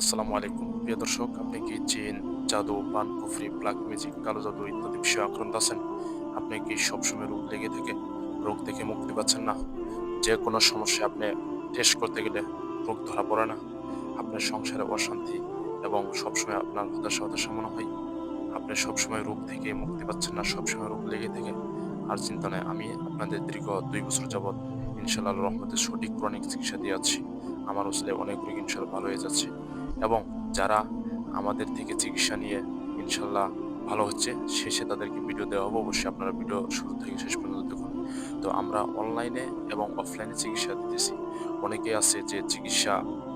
আসসালামু আলাইকুম। প্রিয় দর্শক, আপনি কি জিন, জাদু, পান, কুফরি, ব্ল্যাক ম্যাজিক, কালো জাদু ইত্যাদি বিষয়ে আক্রান্ত আছেন? আপনি কি সবসময় রোগ লেগে থেকে, রোগ থেকে মুক্তি পাচ্ছেন না? যে কোনো সমস্যা আপনি টেস্ট করতে গেলে রোগ ধরা পড়ে না। আপনার সংসারে অশান্তি এবং সবসময় আপনার হতাশা হতাশা মনে হয়। আপনি সবসময় রোগ থেকে মুক্তি পাচ্ছেন না, সবসময় রোগ লেগে থেকে। আর চিন্তা নেই আমি আপনাদের দীর্ঘ দুই বছর যাবৎ ইনশাল্লাহ রহমতের সঠিক ক্রনিক চিকিৎসা দিয়ে আছি। আমার আসলে অনেক রোগ ইনশাল্লাহ ভালো হয়ে যাচ্ছে। এবং যারা আমাদের থেকে চিকিৎসা নিয়ে ইনশাল্লাহ ভালো হচ্ছে, শেষে তাদেরকে ভিডিও দেওয়া হবে। অবশ্যই আপনারা ভিডিও শুরু থেকে শেষ পর্যন্ত দেখুন। তো আমরা অনলাইনে এবং অফলাইনে চিকিৎসা দিতেছি। অনেকে আছে যে চিকিৎসা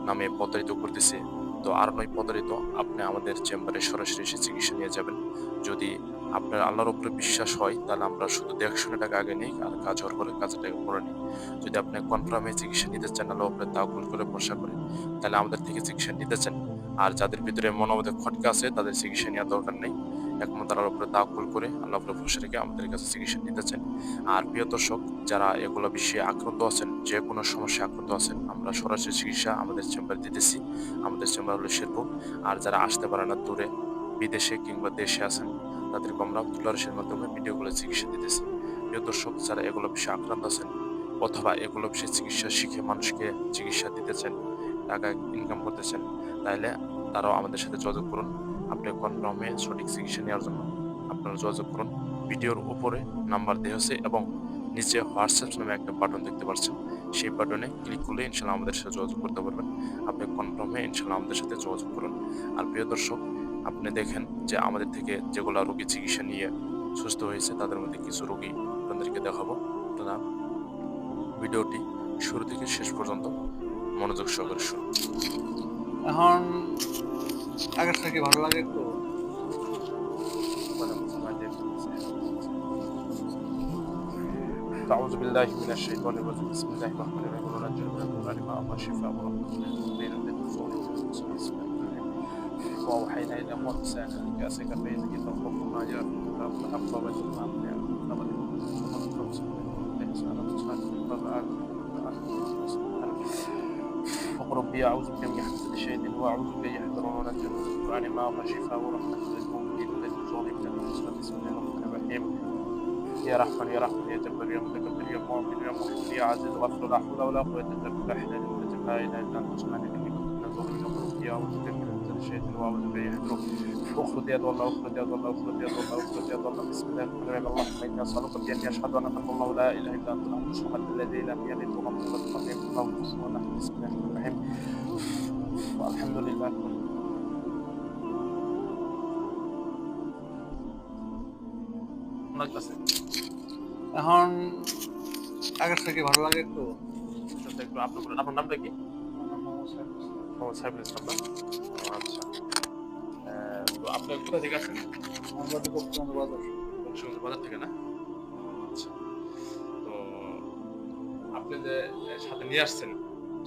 নামে প্রতারিত করতেছে। তো আর নয় প্রতারিত, আপনি আমাদের চেম্বারে সরাসরি এসে চিকিৎসা নিয়ে যাবেন। যদি আপনার আল্লাহর উপরে বিশ্বাস হয়, তাহলে আমরা শুধু দেড়শো টাকা আগে নিই আর কাজ হওয়ার পরে কাজের টাকা পরে নিই। যদি আপনি কনফার্মে চিকিৎসা নিতে চান, আল্লাহর উপরে তাকুল করে ভরসা করে, তাহলে আমাদের থেকে চিকিৎসা নিতে চান। আর যাদের ভিতরে মনোমতে খটকা আছে, তাদের চিকিৎসা নেওয়ার দরকার নেই। একমাত্র আল্লাহর উপরে তাকুল করে আল্লাহ উপরে ভরসা রেখে আমাদের কাছে চিকিৎসা নিতে চান। আর প্রিয় দর্শক, যারা এগুলো বিষয়ে আক্রান্ত আছেন, যে কোনো সমস্যায় আক্রান্ত আছেন, আমরা সরাসরি চিকিৎসা আমাদের চেম্বারে দিতেছি। আমাদের চেম্বার হলো শেরপুর। আর যারা আসতে পারে না দূরে বিদেশে কিংবা দেশে আছেন তাদেরকে আমরা তুলারসের মাধ্যমে ভিডিওগুলো চিকিৎসা দিতেছি প্রিয় দর্শক, যারা এগুলো বিষয়ে আক্রান্ত আছেন অথবা এগুলো বিষয়ে চিকিৎসা শিখে মানুষকে চিকিৎসা দিতেছেন, টাকা ইনকাম করতেছেন, তাহলে তারাও আমাদের সাথে যোগাযোগ করুন। আপনি কনফার্মে সঠিক চিকিৎসা নেওয়ার জন্য আপনারা যোগাযোগ করুন। ভিডিওর উপরে নাম্বার দেওয়া হয়েছে এবং নিচে হোয়াটসঅ্যাপ নামে একটা বাটন দেখতে পাচ্ছেন। সেই বাটনে ক্লিক করলে ইনশাল্লাহ আমাদের সাথে যোগাযোগ করতে পারবেন। আপনি কনফার্মে ইনশাল্লাহ আমাদের সাথে যোগাযোগ করুন। আর প্রিয় দর্শক আপনি দেখেন যে আমাদের থেকে যেগুলো রোগী চিকিৎসা নিয়ে সুস্থ হয়েছে তাদের মধ্যে কিছু রোগী আপনাদেরকে দেখাবো আপনারা ভিডিওটি শুরু থেকে শেষ পর্যন্ত মনোযোগ সহকারে শুনুন এখন আগের থেকে ভালো লাগে একটু أعوذ بالله من الشيطان الرجيم بسم الله الرحمن الرحيم وننزل من القرآن ما هو شفاء ورحمة للمؤمنين وأوحينا إلى موسى أن كأسك فإذا تخوف ما جاء فأبقى رجل ما ربي أعوذ بك من حمزة الشيطان وأعوذ بك يحضرون وننزل من القرآن ما هو شفاء ورحمة للمؤمنين للرسول بسم الله الرحمن الرحيم. يا رحمن يا رحمن يا جبار يا متكبر يا مؤمن يا محسن يا عزيز غفور لا حول ولا قوة إلا بالله. لا إله إلا أنت سبحانك إني كنت من الظالمين يا همزة الشيطان وأعوذ بك يحضرون أخرج يا الله أخرج يا الله أخرج يا الله أخرج يا الله بسم الله الرحمن الرحيم اللهم إني أسألك بأني أشهد أنك الله لا إله إلا أنت الأحد الصمد الذي لم يلد ولم يولد ولم يكن له كفوا أحد بسم الله الرحمن الرحيم والحمد لله লাগতেছে এখন আগের থেকে ভালো লাগে একটু আচ্ছা একটু আপনার আপনার নামটা কি মোহাম্মদ সাইফুল ইসলাম না ও, আচ্ছা। তো আপনি কোথা থেকে আছেন আমরা তো করতাম বাজার বাজার থেকে না? ও, আচ্ছা। তো আপনি যে সাথে নিয়ে আসছেন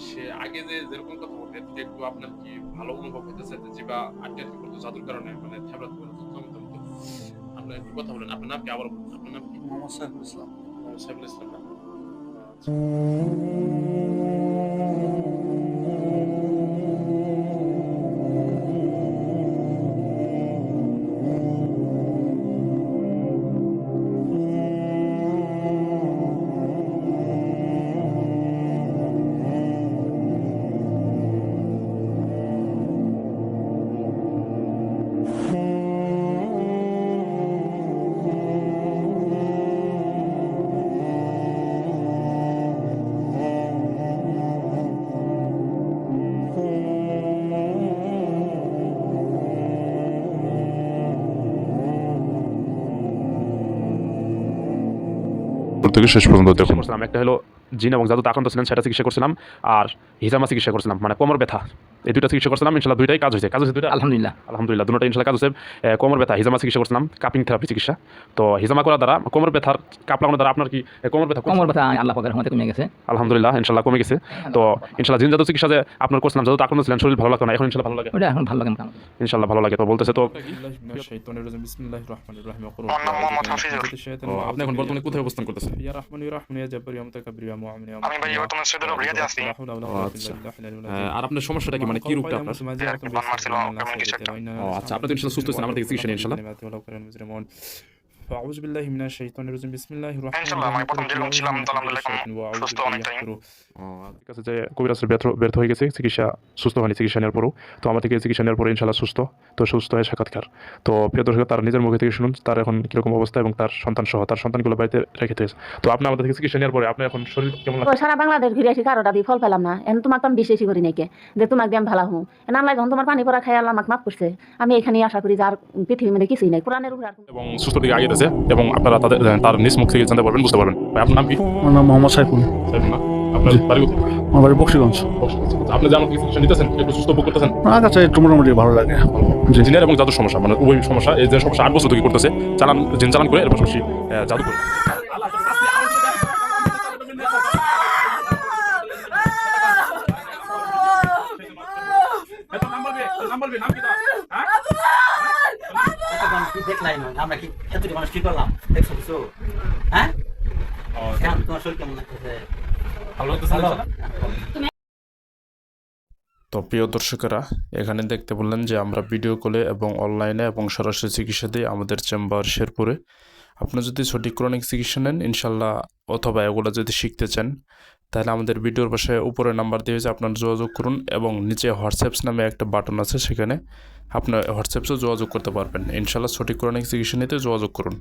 সে আগে যে যেরকম কথা বলতে একটু আপনার কি ভালো অনুভব হইতেছে? যে জিবা আটকে আটকে করতো জাদুর কারণে মানে থাবড়াত করে তো জমতে হতো আপনি একটু কথা বলেন। আপনার নাম কি? আবার বলুন। আপনার নাম কি? মোহাম্মদ সাইফুল ইসলাম। মোহাম্মদ সাইফুল ইসলাম না। আচ্ছা। থেকে শেষ পর্যন্ত দেখুন। একটা হলো জিন এবং জাদু আক্রান্ত ছিলেন সেটা চিকিৎসা করছিলাম আর হিজামা চিকিৎসা করছিলাম মানে কোমর ব্যথা। এই দুইটা চিকিৎসা করছিলাম ইনশাল্লাহ দুইটাই কাজ হয়েছে। কাজ হয়েছে দুইটা? আলহামদুলিল্লাহ। আলহামদুলিল্লাহ দুটোটা ইনশাল্লাহ কাজ হচ্ছে কোমর ব্যথা হিজামা চিকিৎসা করছিলাম কাপিং থেরাপি চিকিৎসা। তো হিজামা করার দ্বারা কোমর ব্যথার কাপ দ্বারা আপনার কি কোমর ব্যথা কোমর ব্যথা আল্লাহ পাকের রহমতে কমে গেছে। আলহামদুলিল্লাহ ইনশাল্লাহ কমে গেছে। তো ইনশাল্লাহ জিন জাদু চিকিৎসা যে আপনার করছিলাম জাদু আক্রান্ত ছিলেন শরীর ভালো লাগতো না এখন ইনশাল্লাহ ভালো লাগে। ওটা এখন ভালো লাগে ইনশাল্লাহ ভালো লাগে তো বলতেছে তো তো আপনি এখন বর্তমানে কোথায় অবস্থান করতেছেন? ইয়া রহমান ইয়া রহমান ইয়া জাব্বার ইয়া মুতাকাব্বির ইয়া আমি ভাই বর্তমানে সৌদি আরব রিয়াদে আছি আচ্ছা। আর আপনার সমস্যাটা কি? মানে কি রোগটা আপনার? আর কি বান মারছিল কেমন কিছু একটা। ও আচ্ছা আপনি তো ইনশাল্লাহ সুস্থ আছেন আমার থেকে চিকিৎসা ব্যর্থ হয়ে গেছে চিকিৎসা সুস্থ হয়নি চিকিৎসা নেওয়ার পরও তো আমার থেকে চিকিৎসা নেওয়ার পরে ইনশাল্লাহ সুস্থ তো সুস্থ হয়ে সাক্ষাৎকার তো প্রিয় তার নিজের মুখে থেকে শুনুন তার এখন কীরকম অবস্থা এবং তার সন্তান সহ তার সন্তানগুলো বাড়িতে রেখে দিয়েছে তো আপনি আমাদের থেকে চিকিৎসা নেওয়ার পরে আপনি এখন শরীর কেমন সারা বাংলাদেশ ঘিরে আসি কারোটা দিয়ে ফল পেলাম না। এখন তোমাকে আমি বিশ্বাসই করি নাকি যে তোমাকে দিয়ে আমি ভালো হুম। এখন এখন তোমার পানি পড়া খাই আল্লাহ আমাকে মাফ করছে। আমি এখানে আশা করি যে আর পৃথিবীর মধ্যে কিছুই নাই। কোরআনের উপরে এবং সুস্থ দিকে আগে গেছে এবং আপনারা তাদের তার নিজ মুখ থেকে জানতে পারবেন বুঝতে পারবেন। ভাই আপনার নাম কি? আমার নাম মোহাম্মদ সাইফুল। সাইফুল না? আপনার বাড়ি কোথায়? আমার বাড়ি বক্সিগঞ্জ। আপনি যে আমাকে চিকিৎসা নিতেছেন একটু সুস্থ উপভোগ করতেছেন? আমার কাছে একটু মোটামুটি ভালো লাগে। জিনের এবং জাদুর সমস্যা মানে উভয় সমস্যা এই যে সমস্যা আট বছর থেকে করতেছে চালান জিন চালান করে এর পাশাপাশি জাদু করে। দেখলাই নয় আমরা কি এতটি মানুষ কি করলাম? দেখছ কিছু? হ্যাঁ? তোমার শরীর কেমন লাগতেছে? ভালো তো প্রিয় দর্শকেরা এখানে দেখতে বললেন যে আমরা ভিডিও কলে এবং অনলাইনে এবং সরাসরি চিকিৎসা দিই আমাদের চেম্বার শেরপুরে। আপনি যদি সঠিক ক্রনিক চিকিৎসা নেন ইনশাল্লাহ অথবা এগুলো যদি শিখতে চান তাহলে আমাদের ভিডিওর পাশে উপরে নাম্বার দিয়ে হয়েছে আপনার যোগাযোগ করুন এবং নিচে হোয়াটসঅ্যাপস নামে একটা বাটন আছে সেখানে আপনার হোয়াটসঅ্যাপসেও যোগাযোগ করতে পারবেন। ইনশাল্লাহ সঠিক ক্রনিক চিকিৎসা নিতে যোগাযোগ করুন।